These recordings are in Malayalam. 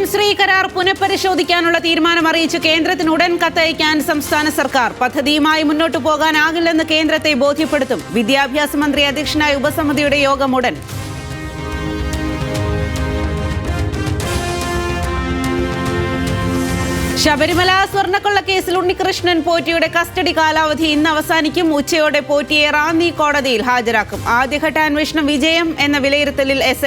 എം ശ്രീ കരാർ പുനഃപരിശോധിക്കാനുള്ള തീരുമാനം അറിയിച്ച് കേന്ദ്രത്തിന് ഉടൻ കത്തയക്കാൻ സംസ്ഥാന സർക്കാർ പദ്ധതിയുമായി മുന്നോട്ടു പോകാനാകില്ലെന്ന് കേന്ദ്രത്തെ ബോധ്യപ്പെടുത്തും വിദ്യാഭ്യാസ മന്ത്രി അധ്യക്ഷനായ ഉപസമിതിയുടെ യോഗം ഉടൻ. ശബരിമല സ്വർണക്കൊള്ള കേസിൽ ഉണ്ണികൃഷ്ണൻ പോറ്റിയുടെ കസ്റ്റഡി കാലാവധി ഇന്ന് അവസാനിക്കും. ഉച്ചയോടെ പോറ്റിയെ റാന്നി കോടതിയിൽ ഹാജരാക്കും. ആദ്യഘട്ട അന്വേഷണം വിജയം എന്ന വിലയിരുത്തലിൽ എസ്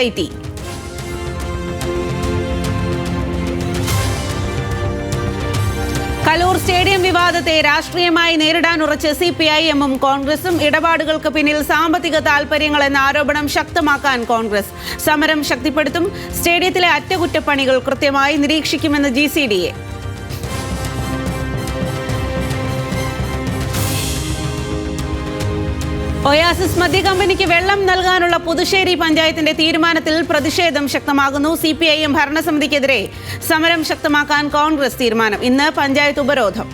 കലൂർ സ്റ്റേഡിയം വിവാദത്തെ രാഷ്ട്രീയമായി നേരിടാൻ ഉറച്ച് സി പി ഐ എമ്മും കോൺഗ്രസും ഇടപാടുകൾക്ക് പിന്നിൽ സാമ്പത്തിക താൽപര്യങ്ങൾ എന്ന ആരോപണം ശക്തമാക്കാൻ കോൺഗ്രസ്. സമരം ശക്തിപ്പെടുത്തും. സ്റ്റേഡിയത്തിലെ അറ്റകുറ്റപ്പണികൾ കൃത്യമായി നിരീക്ഷിക്കുമെന്ന് G C D A. Oasis മദ്യ കമ്പനിക്ക് വെള്ളം നൽകാനുള്ള പുതുശ്ശേരി പഞ്ചായത്തിന്റെ തീരുമാനത്തിൽ പ്രതിഷേധം ശക്തമാകുന്നു. സി പി ഐ എം ഭരണസമിതിക്കെതിരെ സമരം ശക്തമാക്കാൻ കോൺഗ്രസ് തീരുമാനം. ഇന്ന് പഞ്ചായത്ത് ഉപരോധം.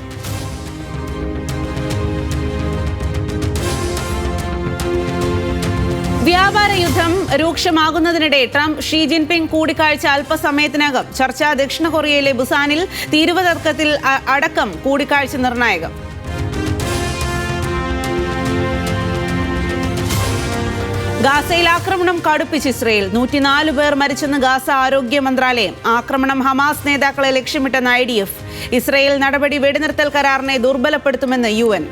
വ്യാപാര യുദ്ധം രൂക്ഷമാകുന്നതിനിടെ ട്രംപ് ഷീ ജിൻപിങ് കൂടിക്കാഴ്ച അല്പസമയത്തിനകം. ചർച്ച ദക്ഷിണ കൊറിയയിലെ ബുസാനിൽ തീരുവ തർക്കത്തിൽ അടക്കം കൂടിക്കാഴ്ച നിർണായകം. ഗാസയിൽ ആക്രമണം കടുപ്പിച്ച് ഇസ്രയേൽ. നൂറ്റിനാല് പേർ മരിച്ചെന്ന് ഗാസ ആരോഗ്യ മന്ത്രാലയം. ആക്രമണം ഹമാസ് നേതാക്കളെ ലക്ഷ്യമിട്ടെന്ന് ഐ ഡി എഫ്. ഇസ്രയേൽ നടപടി വെടിനിർത്തൽ കരാറിനെ ദുർബലപ്പെടുത്തുമെന്ന് യു എൻ.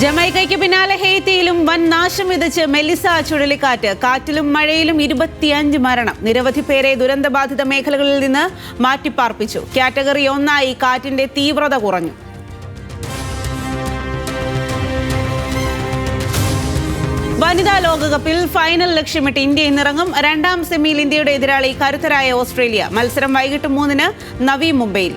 ജമൈക്കയ്ക്ക് പിന്നാലെ ഹെയ്ത്തിയിലും വൻ നാശം വിതച്ച് മെലിസ ചുഴലിക്കാറ്റ്. കാറ്റിലും മഴയിലും ഇരുപത്തിയഞ്ച് മരണം. നിരവധി പേരെ ദുരന്തബാധിത മേഖലകളിൽ നിന്ന് മാറ്റിപ്പാർപ്പിച്ചു. കാറ്റഗറി ഒന്നായി കാറ്റിന്റെ തീവ്രത കുറഞ്ഞു. വനിതാ ലോകകപ്പിൽ ഫൈനൽ ലക്ഷ്യമിട്ട് ഇന്ത്യ ഇന്നിറങ്ങും. രണ്ടാം സെമിയിൽ ഇന്ത്യയുടെ എതിരാളി കരുത്തരായ ഓസ്ട്രേലിയ. മത്സരം വൈകിട്ട് മൂന്നിന് നവി മുംബൈയിൽ.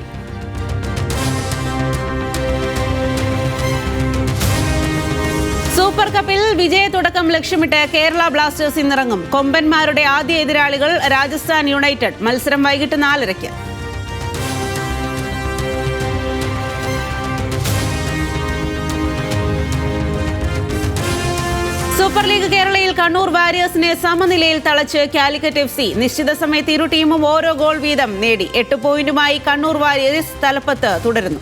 സൂപ്പർ കപ്പിൽ വിജയത്തുടക്കം ലക്ഷ്യമിട്ട് കേരള ബ്ലാസ്റ്റേഴ്സ് ഇന്നിറങ്ങും. കൊമ്പന്മാരുടെ ആദ്യ എതിരാളികൾ രാജസ്ഥാൻ യുണൈറ്റഡ്. മത്സരം വൈകിട്ട് നാലരയ്ക്ക്. സൂപ്പർ ലീഗ് കേരളയിൽ കണ്ണൂർ വാരിയേഴ്സിനെ സമനിലയിൽ തളച്ച് കാലിക്കറ്റ് എഫ് സി. നിശ്ചിത സമയത്ത് ഇരു ടീമും ഓരോ ഗോൾ വീതം നേടി. എട്ട് പോയിന്റുമായി കണ്ണൂർ വാരിയേഴ്സ് തലപ്പത്ത് തുടരുന്നു.